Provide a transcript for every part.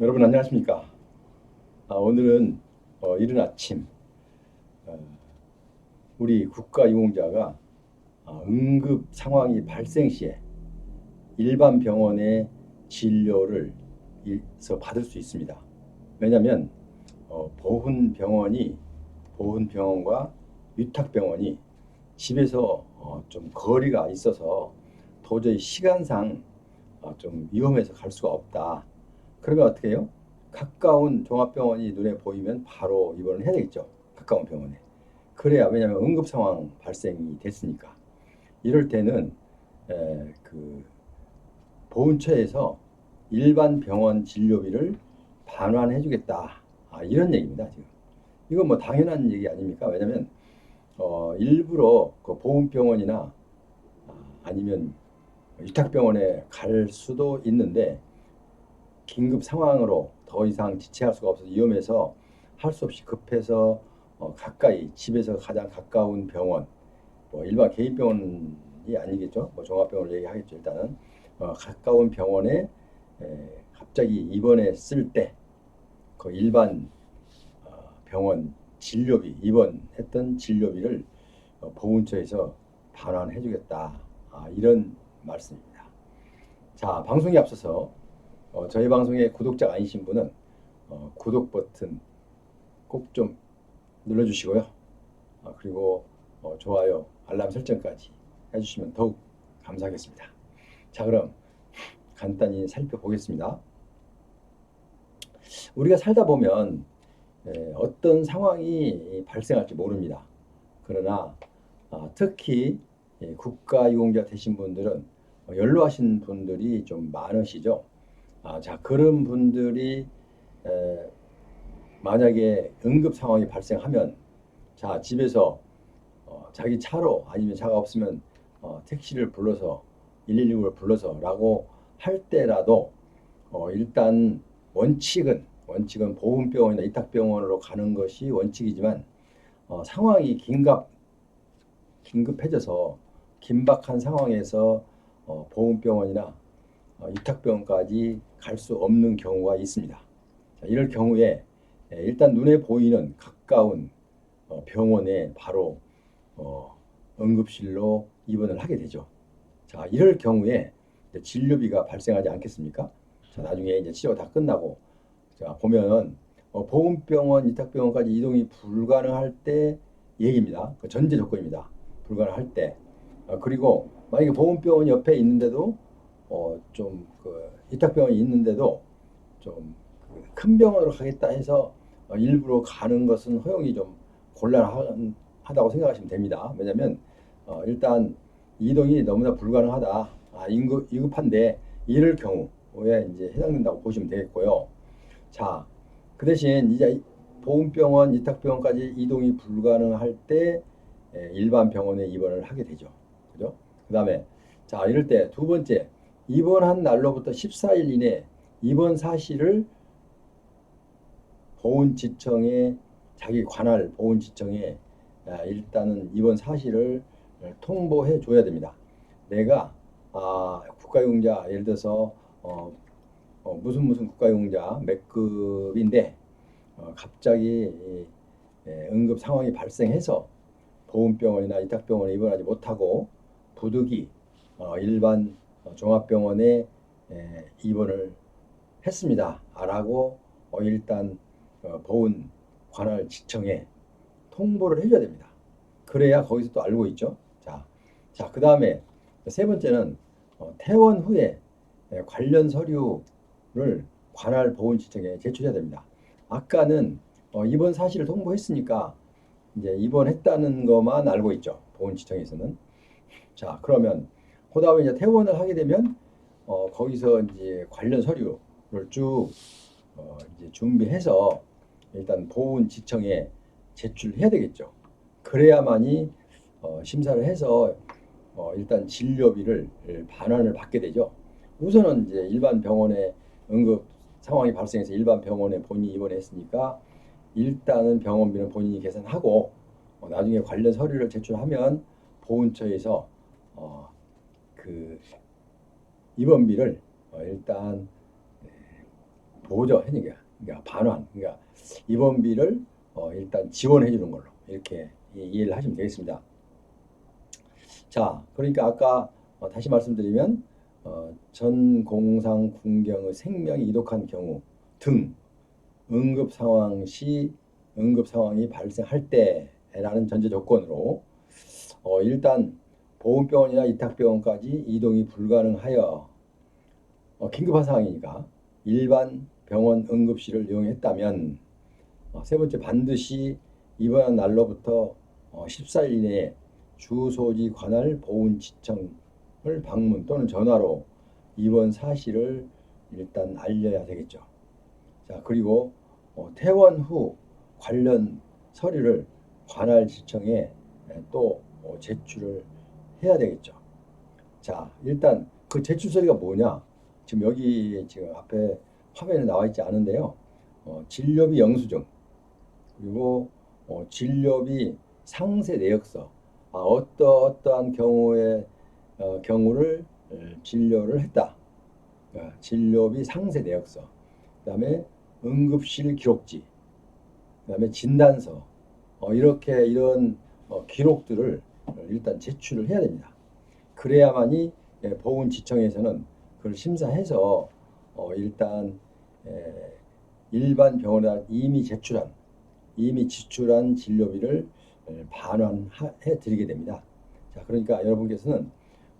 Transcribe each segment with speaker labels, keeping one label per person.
Speaker 1: 여러분 안녕하십니까? 아, 오늘은 어, 이른 아침 어, 우리 국가 유공자가 아, 응급 상황이 발생 시에 일반 병원의 진료를 서 받을 수 있습니다. 왜냐하면 어, 보훈 병원이 보훈 병원과 위탁 병원이 집에서 어, 좀 거리가 있어서 도저히 시간상 어, 좀 위험해서 갈 수가 없다. 그러면 어떻게 해요? 가까운 종합병원이 눈에 보이면 바로 입원을 해야 되겠죠. 가까운 병원에. 그래야 왜냐하면 응급 상황 발생이 됐으니까. 이럴 때는 에, 그 보훈처에서 일반 병원 진료비를 반환해주겠다. 아, 이런 얘기입니다. 지금 이건 뭐 당연한 얘기 아닙니까? 왜냐하면 어, 일부러 그 보훈병원이나 아, 아니면 위탁병원에 갈 수도 있는데 긴급 상황으로 더 이상 지체할 수가 없어서 위험해서 할 수 없이 급해서 어, 가까이 집에서 가장 가까운 병원 뭐 일반 개인 병원이 아니겠죠? 뭐 종합병원을 얘기하겠죠 일단은. 어, 가까운 병원에 에, 갑자기 입원했을 때그 일반 어, 병원 진료비 입원했던 진료비를 어, 보훈처에서 반환해주겠다. 아, 이런 말씀입니다. 자 방송에 앞서서 어, 저희 방송의 구독자가 아니신 분은 어, 구독 버튼 꼭 좀 눌러주시고요. 어, 그리고 어, 좋아요, 알람 설정까지 해주시면 더욱 감사하겠습니다. 자 그럼 간단히 살펴보겠습니다. 우리가 살다 보면 에, 어떤 상황이 발생할지 모릅니다. 그러나 아, 특히 예, 국가유공자 되신 분들은 어, 연로하신 분들이 좀 많으시죠. 아, 자 그런 분들이 에, 만약에 응급 상황이 발생하면 자 집에서 어, 자기 차로 아니면 차가 없으면 어, 택시를 불러서 119를 불러서라고 할 때라도 어, 일단 원칙은 원칙은 보훈병원이나 이탁병원으로 가는 것이 원칙이지만 어, 상황이 긴급 긴급해져서 긴박한 상황에서 어, 보훈병원이나 어, 이탁병원까지 갈 수 없는 경우가 있습니다. 자, 이럴 경우에 예, 일단 눈에 보이는 가까운 어, 병원에 바로 어, 응급실로 입원을 하게 되죠. 자, 이럴 경우에 진료비가 발생하지 않겠습니까? 자, 나중에 이제 치료가 다 끝나고 자, 보면 어, 보훈병원, 이탁병원까지 이동이 불가능할 때 얘기입니다. 그 전제 조건입니다. 불가능할 때. 어, 그리고 만약에 보훈병원 옆에 있는데도 어, 좀그 이탁병원이 있는데도 좀 큰 병원으로 가겠다 해서 어, 일부러 가는 것은 허용이 좀 곤란하다고 생각하시면 됩니다. 왜냐하면 어, 일단 이동이 너무나 불가능하다. 아, 인급, 위급한데 이럴 경우에 이제 해당된다고 보시면 되겠고요. 자, 그 대신 이제 보훈병원, 이탁병원까지 이동이 불가능할 때 에, 일반 병원에 입원을 하게 되죠. 그죠? 그 다음에 자, 이럴 때 두 번째 입원한 날로부터 14일 이내 입원 사실을 보훈지청에 자기 관할 보훈지청에 아, 일단은 입원 사실을 통보해 줘야 됩니다. 내가 아, 국가용자 예를 들어서 어, 어, 무슨 무슨 국가용자 몇 급인데 어, 갑자기 이, 예, 응급 상황이 발생해서 보훈병원이나 이탁병원에 입원하지 못하고 부득이 어, 일반 어, 종합병원에 에, 입원을 했습니다. 라고 어, 일단 어, 보훈 관할 지청에 통보를 해줘야 됩니다. 그래야 거기서 또 알고 있죠. 자, 자, 그 다음에 세 번째는 어, 퇴원 후에 에, 관련 서류를 관할 보훈 지청에 제출해야 됩니다. 아까는 어, 입원 사실을 통보했으니까 이제 입원했다는 것만 알고 있죠. 보훈 지청에서는. 자, 그러면 그 다음에 이제 퇴원을 하게 되면 어, 거기서 이제 관련 서류를 쭉 어, 이제 준비해서 일단 보훈지청에 제출해야 되겠죠. 그래야만이 어, 심사를 해서 어, 일단 진료비를 반환을 받게 되죠. 우선은 이제 일반 병원에 응급 상황이 발생해서 일반 병원에 본인이 입원했으니까 일단은 병원비는 본인이 계산하고 어, 나중에 관련 서류를 제출하면 보훈처에서 어, 그 입원비를 어, 일단 에, 보조 해니까 그러니까 반환 그러니까 입원비를 어, 일단 지원해 주는 걸로 이렇게 이- 이해를 하시면 되겠습니다. 자, 그러니까 아까 어, 다시 말씀드리면 어, 전공상 군경의 생명이 이독한 경우 등 응급 상황 시 응급 상황이 발생할 때라는 전제 조건으로 어, 일단 보훈병원이나 이탁병원까지 이동이 불가능하여 어, 긴급한 상황이니까 일반 병원 응급실을 이용했다면 어, 세 번째 반드시 입원한 날로부터 어, 14일 이내에 주소지 관할 보훈지청을 방문 또는 전화로 입원 사실을 일단 알려야 되겠죠. 자 그리고 어, 퇴원 후 관련 서류를 관할 지청에 에, 또 어, 제출을 해야 되겠죠. 자 일단 그 제출 서류가 뭐냐? 지금 여기 지금 앞에 화면에 나와 있지 않은데요. 어, 진료비 영수증 그리고 어, 진료비 상세 내역서 아, 어떠 어떠한 경우에 어, 경우를 에, 진료를 했다. 어, 진료비 상세 내역서 그다음에 응급실 기록지 그다음에 진단서 어, 이렇게 이런 어, 기록들을 어, 일단 제출을 해야 됩니다. 그래야만이 예, 보훈지청에서는 그걸 심사해서 어, 일단 에, 일반 병원에 이미 제출한 이미 지출한 진료비를 에, 반환해 드리게 됩니다. 자, 그러니까 여러분께서는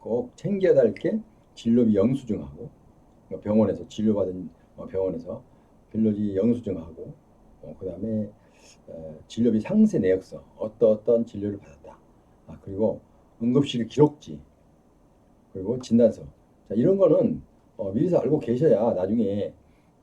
Speaker 1: 꼭 챙겨야 될 게 진료비 영수증하고 어, 병원에서 진료받은 어, 병원에서 진료비 영수증하고 어, 그다음에 에, 진료비 상세 내역서 어떤 어떤 진료를 받았다. 아, 그리고 응급실 기록지 그리고 진단서 자, 이런 거는 어, 미리서 알고 계셔야 나중에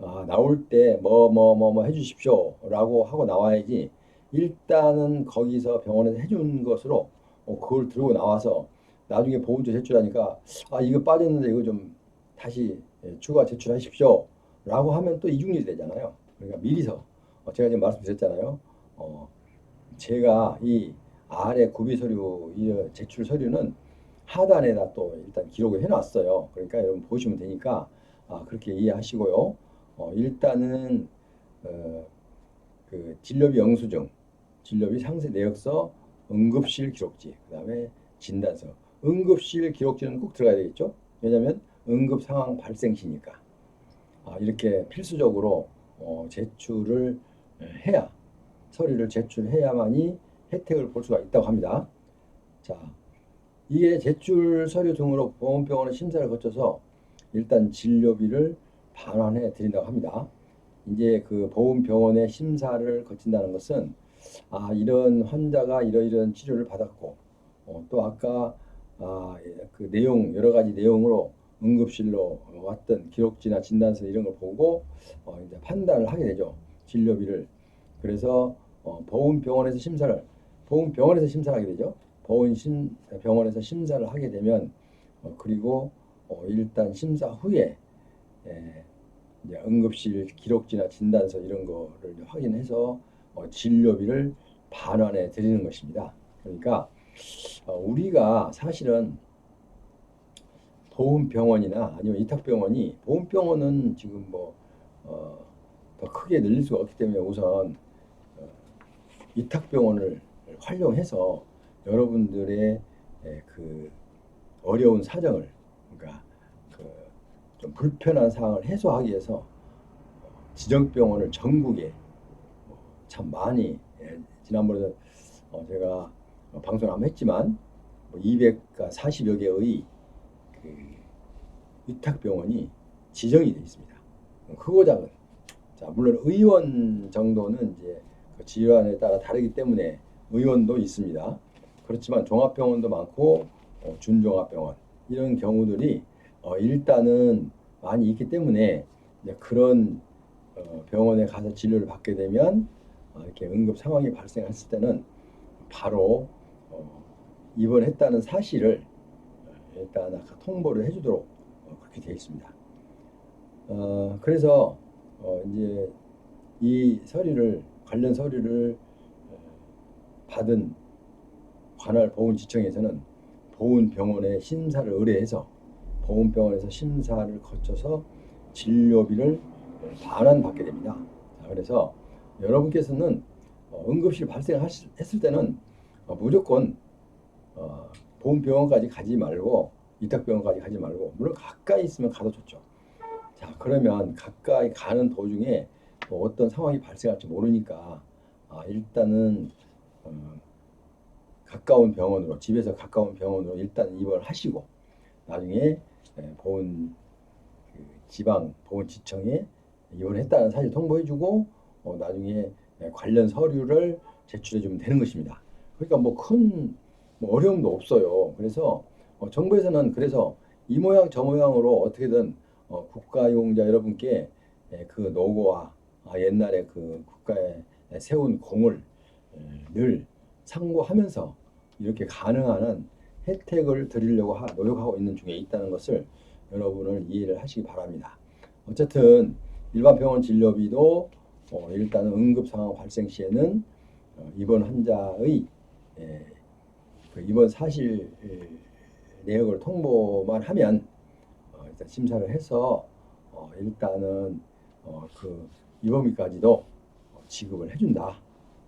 Speaker 1: 아, 나올 때 뭐 뭐 뭐 뭐 해주십시오라고 하고 나와야지 일단은 거기서 병원에서 해준 것으로 어, 그걸 들고 나와서 나중에 보훈처 제출하니까 아 이거 빠졌는데 이거 좀 다시 예, 추가 제출하십시오라고 하면 또 이중일이 되잖아요. 그러니까 미리서 어, 제가 지금 말씀드렸잖아요. 어, 제가 이 아래 구비 서류 이 제출 서류는 하단에다 또 일단 기록을 해놨어요. 그러니까 여러분 보시면 되니까 아, 그렇게 이해하시고요. 어, 일단은 어, 그 진료비 영수증, 진료비 상세 내역서, 응급실 기록지, 그다음에 진단서. 응급실 기록지는 꼭 들어가야 되겠죠? 왜냐하면 응급 상황 발생 시니까. 아, 이렇게 필수적으로 어, 제출을 해야 서류를 제출해야만이 혜택을 볼 수가 있다고 합니다. 자, 이게 제출 서류 등으로 보험병원의 심사를 거쳐서 일단 진료비를 반환해 드린다고 합니다. 이제 그 보험병원의 심사를 거친다는 것은 아 이런 환자가 이러이런 치료를 받았고 어, 또 아까 아, 그 내용 여러 가지 내용으로 응급실로 왔던 기록지나 진단서 이런 걸 보고 어, 이제 판단을 하게 되죠 진료비를 그래서 어, 보험병원에서 심사를 보험병원에서 심사를 하게 되죠 보험 심 병원에서 심사를 하게 되면 어, 그리고 어, 일단 심사 후에 예, 이제 응급실 기록지나 진단서 이런 거를 확인해서 어, 진료비를 반환해 드리는 것입니다. 그러니까 어, 우리가 사실은 보훈병원이나 아니면 이탁병원이 보훈병원은 지금 뭐 어, 더 크게 늘릴 수가 없기 때문에 우선 어, 이탁병원을 활용해서 여러분들의 에, 그 어려운 사정을 그러니까 그 좀 불편한 상황을 해소하기 위해서 어, 지정병원을 전국에 어, 참 많이 예, 지난번에 어, 제가 어, 방송을 한번 했지만 뭐 240여 개의 그 위탁병원이 지정이 되어 있습니다. 크고 작은 자 물론 의원 정도는 이제 그 질환에 따라 다르기 때문에 의원도 있습니다. 그렇지만 종합병원도 많고 어, 준종합병원 이런 경우들이 어, 일단은 많이 있기 때문에 그런 어, 병원에 가서 진료를 받게 되면 어, 이렇게 응급 상황이 발생했을 때는 바로 어, 입원했다는 사실을 어, 일단 아까 통보를 해주도록 어, 그렇게 되어 있습니다. 어, 그래서 어, 이제 이 서류를 관련 서류를 어, 받은 관할 보훈지청에서는 보훈병원에 심사를 의뢰해서 보훈병원에서 심사를 거쳐서 진료비를 반환 받게 됩니다. 자, 그래서 여러분께서는 어, 응급실 발생했을 때는 어, 무조건 어, 보험병원까지 가지 말고 위탁병원까지 가지 말고 물론 가까이 있으면 가도 좋죠. 자 그러면 가까이 가는 도중에 뭐 어떤 상황이 발생할지 모르니까 아, 일단은 어, 가까운 병원으로 집에서 가까운 병원으로 일단 입원하시고 나중에 예, 보훈 그 지방 보훈지청에 입원했다는 사실 통보해주고 어, 나중에 예, 관련 서류를 제출해주면 되는 것입니다. 그러니까 뭐큰 뭐 어려움도 없어요. 그래서 어, 정부에서는 그래서 이 모양 저 모양으로 어떻게든 어, 국가용자 여러분께 예, 그 노고와 아, 옛날에 그 국가에 세운 공을 예, 늘 상고하면서 이렇게 가능한 한 혜택을 드리려고 하- 노력하고 있는 중에 있다는 것을 여러분을 이해를 하시기 바랍니다. 어쨌든 일반 병원 진료비도 어, 일단 응급 상황 발생 시에는 어, 입원 환자의 예, 그 입원 사실 예, 내역을 통보만 하면 어, 일단 심사를 해서 어, 일단은 어, 그 입원비까지도 어, 지급을 해준다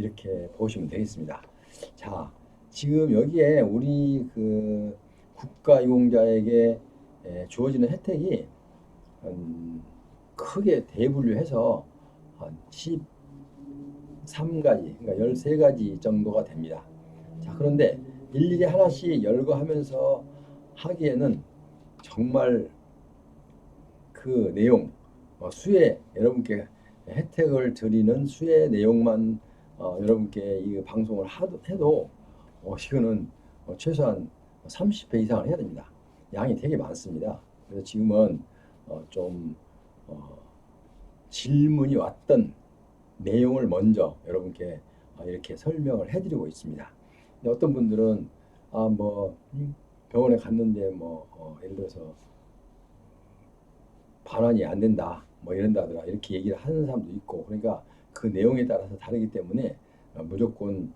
Speaker 1: 이렇게 보시면 되겠습니다. 자, 지금 여기에 우리 그 국가 이용자에게 에, 주어지는 혜택이 음, 크게 대분류해서 한 13가지, 그러니까 13가지 정도가 됩니다. 자, 그런데 일일이 하나씩 열거하면서 하기에는 정말 그 내용, 어, 수혜, 여러분께 혜택을 드리는 수혜 내용만 어, 여러분께 이 방송을 하도, 해도 어, 이거는 어, 최소한 30회 이상을 해야 됩니다. 양이 되게 많습니다. 그래서 지금은 어, 좀 어, 질문이 왔던 내용을 먼저 여러분께 어, 이렇게 설명을 해드리고 있습니다. 어떤 분들은 아 뭐 병원에 갔는데 뭐 어, 예를 들어서 반환이 안 된다 뭐 이런다더라 이렇게 얘기를 하는 사람도 있고 그러니까 그 내용에 따라서 다르기 때문에 어, 무조건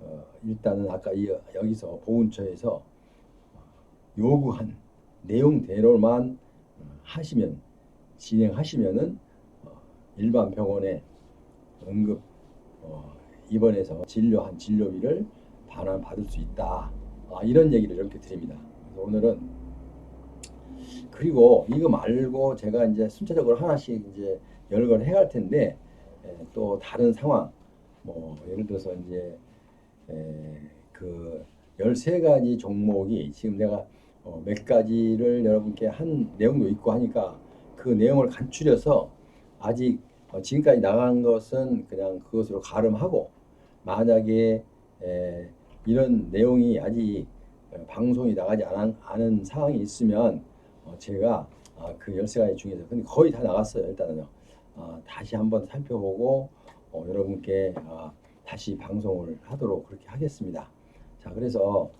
Speaker 1: 어, 일단은 아까 이, 여기서 보훈처에서 어, 요구한 내용대로만 어, 하시면 진행하시면은 어, 일반 병원에 응급 어, 입원해서 진료한 진료비를 반환 받을 수 있다. 아, 이런 얘기를 이렇게 드립니다. 오늘은 그리고 이거 말고 제가 이제 순차적으로 하나씩 이제 열거를 할 텐데 에, 또 다른 상황. 뭐 예를 들어서 이제 에, 그 13가지 종목이 지금 내가 어, 몇 가지를 여러분께 한 내용도 있고 하니까 그 내용을 간추려서 아직 어, 지금까지 나간 것은 그냥 그것으로 가름하고 만약에 에, 이런 내용이 아직 어, 방송이 나가지 않은, 않은 상황이 있으면 어, 제가 아, 그 13가지 중에서 근데 거의 다 나갔어요 일단은요 아, 다시 한번 살펴보고 어, 여러분께 아, 다시 방송을 하도록 그렇게 하겠습니다 자 그래서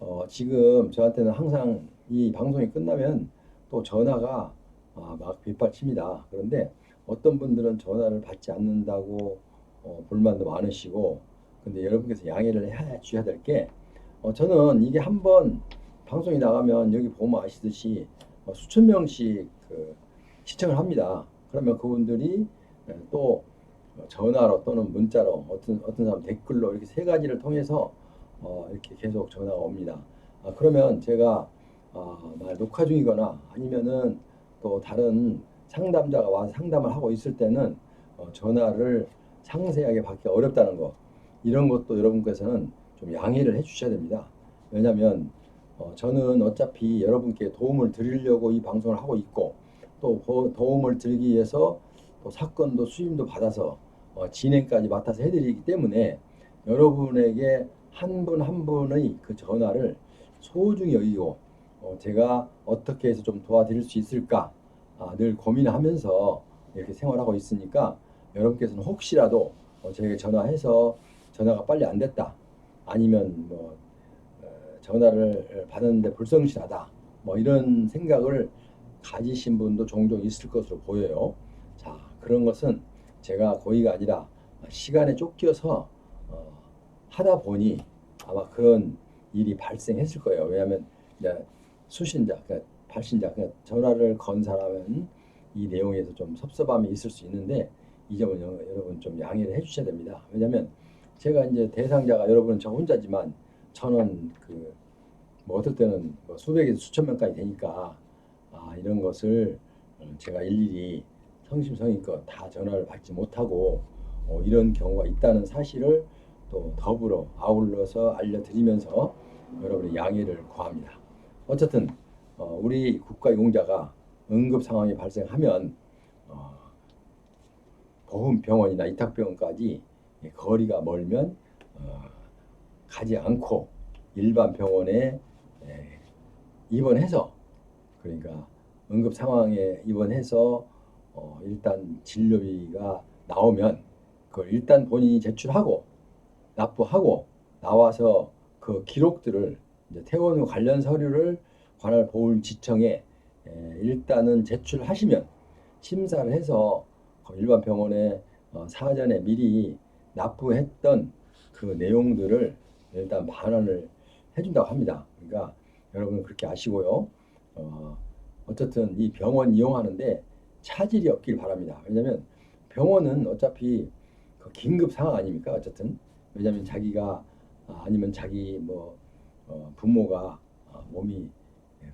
Speaker 1: 어, 지금 저한테는 항상 이 방송이 끝나면 또 전화가 아, 막 빗발칩니다 그런데 어떤 분들은 전화를 받지 않는다고 어, 불만도 많으시고 근데 여러분께서 양해를 해 주셔야 될게 어, 저는 이게 한번 방송이 나가면 여기 보면 아시듯이 어, 수천 명씩 그 시청을 합니다. 그러면 그분들이 예, 또 전화로 또는 문자로 어떤 어떤 사람 댓글로 이렇게 세 가지를 통해서 어, 이렇게 계속 전화가 옵니다. 아, 그러면 제가 아, 만약 녹화 중이거나 아니면은 또 다른 상담자가 와서 상담을 하고 있을 때는 어, 전화를 상세하게 받기 어렵다는 거 이런 것도 여러분께서는 좀 양해를 해주셔야 됩니다. 왜냐하면 어, 저는 어차피 여러분께 도움을 드리려고 이 방송을 하고 있고 또 보- 도움을 드리기 위해서 또 사건도 수임도 받아서 어, 진행까지 맡아서 해드리기 때문에 여러분에게 한 분 한 분의 그 전화를 소중히 여기고 어, 제가 어떻게 해서 좀 도와드릴 수 있을까 아, 늘 고민하면서 이렇게 생활하고 있으니까 여러분께서는 혹시라도 어, 저에게 전화해서 전화가 빨리 안 됐다 아니면 뭐 어, 전화를 받았는데 불성실하다 뭐 이런 생각을 가지신 분도 종종 있을 것으로 보여요. 자 그런 것은 제가 고의가 아니라 시간에 쫓겨서 어, 하다 보니 아마 그런 일이 발생했을 거예요. 왜냐하면 수신자, 그러니까 발신자, 그러니까 전화를 건 사람은 이 내용에서 좀 섭섭함이 있을 수 있는데 이 점은 여- 여러분 좀 양해를 해주셔야 됩니다. 왜냐하면 제가 이제 대상자가 여러분은 저 혼자지만 저는 그뭐 어떨 때는 뭐 수백에서 수천 명까지 되니까 아 이런 것을 어, 제가 일일이 성심성의껏 다 전화를 받지 못하고 어, 이런 경우가 있다는 사실을 또 더불어 아울러서 알려드리면서 여러분의 양해를 구합니다. 어쨌든 어, 우리 국가유공자가 응급 상황이 발생하면 어, 보훈병원이나 이탁병원까지 거리가 멀면 어, 가지 않고 일반 병원에 에, 입원해서 그러니까 응급 상황에 입원해서 어, 일단 진료비가 나오면 그걸 일단 본인이 제출하고 납부하고 나와서 그 기록들을 이제 퇴원 후 관련 서류를 관할 보훈지청에 에, 일단은 제출하시면 심사를 해서 그 일반 병원에 어, 사전에 미리 납부했던 그 내용들을 일단 반환을 해준다고 합니다. 그러니까 여러분 그렇게 아시고요. 어, 어쨌든 이 병원 이용하는데 차질이 없길 바랍니다. 왜냐하면 병원은 어차피 그 긴급 상황 아닙니까? 어쨌든 왜냐하면 자기가 아, 아니면 자기 뭐 어, 부모가 어, 몸이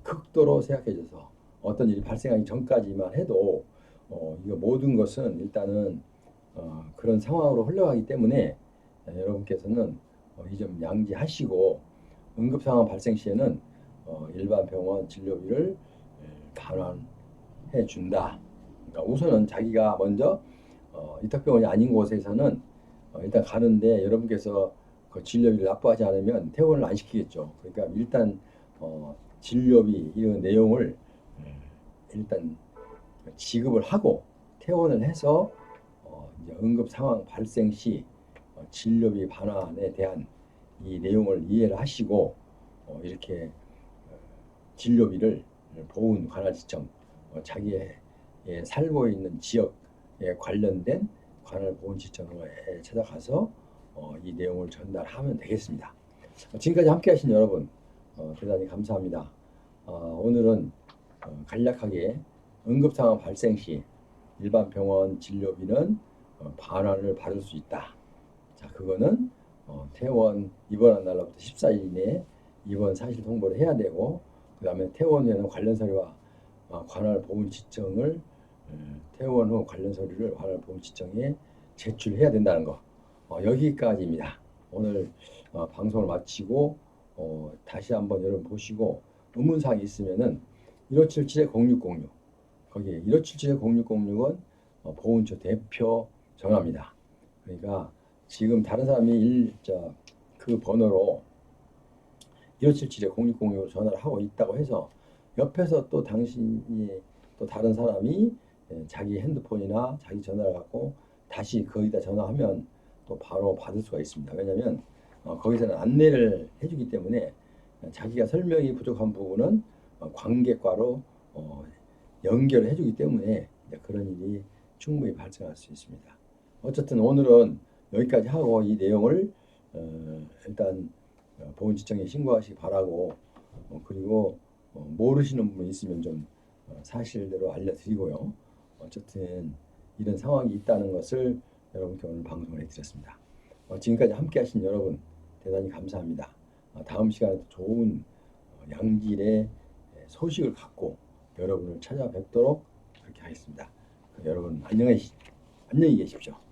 Speaker 1: 극도로 쇠약해져서 어떤 일이 발생하기 전까지만 해도 어, 이거 모든 것은 일단은 어, 그런 상황으로 흘러가기 때문에 에, 여러분께서는 어, 이점 양지하시고 응급 상황 발생 시에는 어, 일반 병원 진료비를 에, 반환해 준다. 그러니까 우선은 자기가 먼저 어, 이탁병원이 아닌 곳에서는 어, 일단 가는데 여러분께서 그 진료비를 납부하지 않으면 퇴원을 안 시키겠죠. 그러니까 일단 어, 진료비 이런 내용을 에, 일단 지급을 하고 퇴원을 해서 어, 응급 상황 발생 시 어, 진료비 반환에 대한 이 내용을 이해를 하시고 어, 이렇게 어, 진료비를 보훈 관할지청 어, 자기의 예, 살고 있는 지역에 관련된 관할 보훈지청에 찾아가서 어, 이 내용을 전달하면 되겠습니다. 어, 지금까지 함께하신 여러분 어, 대단히 감사합니다. 어, 오늘은 어, 간략하게 응급 상황 발생 시 일반 병원 진료비는 어, 반환을 받을 수 있다. 자, 그거는 어, 퇴원 입원한 날로부터 14일 이내에 입원 사실 통보를 해야 되고 그다음에 퇴원 후에는 관련 서류와 어, 관할 보훈지청을 어, 퇴원 후 관련 서류를 관할 보훈지청에 제출해야 된다는 거 어, 여기까지입니다. 오늘 어, 방송을 마치고 어, 다시 한번 여러분 보시고 의문사항이 있으면은 1577-0606 거기에 1577-0606은 어, 보훈처 대표 전화입니다. 그러니까 지금 다른 사람이 일 자 그 번호로 1577-0606으로 전화를 하고 있다고 해서 옆에서 또 당신이 또 다른 사람이 예, 자기 핸드폰이나 자기 전화를 갖고 다시 거기다 전화하면 또 바로 받을 수가 있습니다. 왜냐하면 어, 거기서는 안내를 해주기 때문에 자기가 설명이 부족한 부분은 어, 관객과로 어, 연결을 해주기 때문에 그런 일이 충분히 발생할 수 있습니다. 어쨌든 오늘은 여기까지 하고 이 내용을 어, 일단 어, 보훈지청에 신고하시기 바라고 어, 그리고 어, 모르시는 부분 있으면 좀 어, 사실대로 알려드리고요. 어쨌든 이런 상황이 있다는 것을 여러분께 오늘 방송을 해드렸습니다. 어, 지금까지 함께 하신 여러분 대단히 감사합니다. 어, 다음 시간에도 좋은 어, 양질의 예, 소식을 갖고 여러분을 찾아뵙도록 그렇게 하겠습니다. 그 여러분 안녕히 안녕히 계십시오.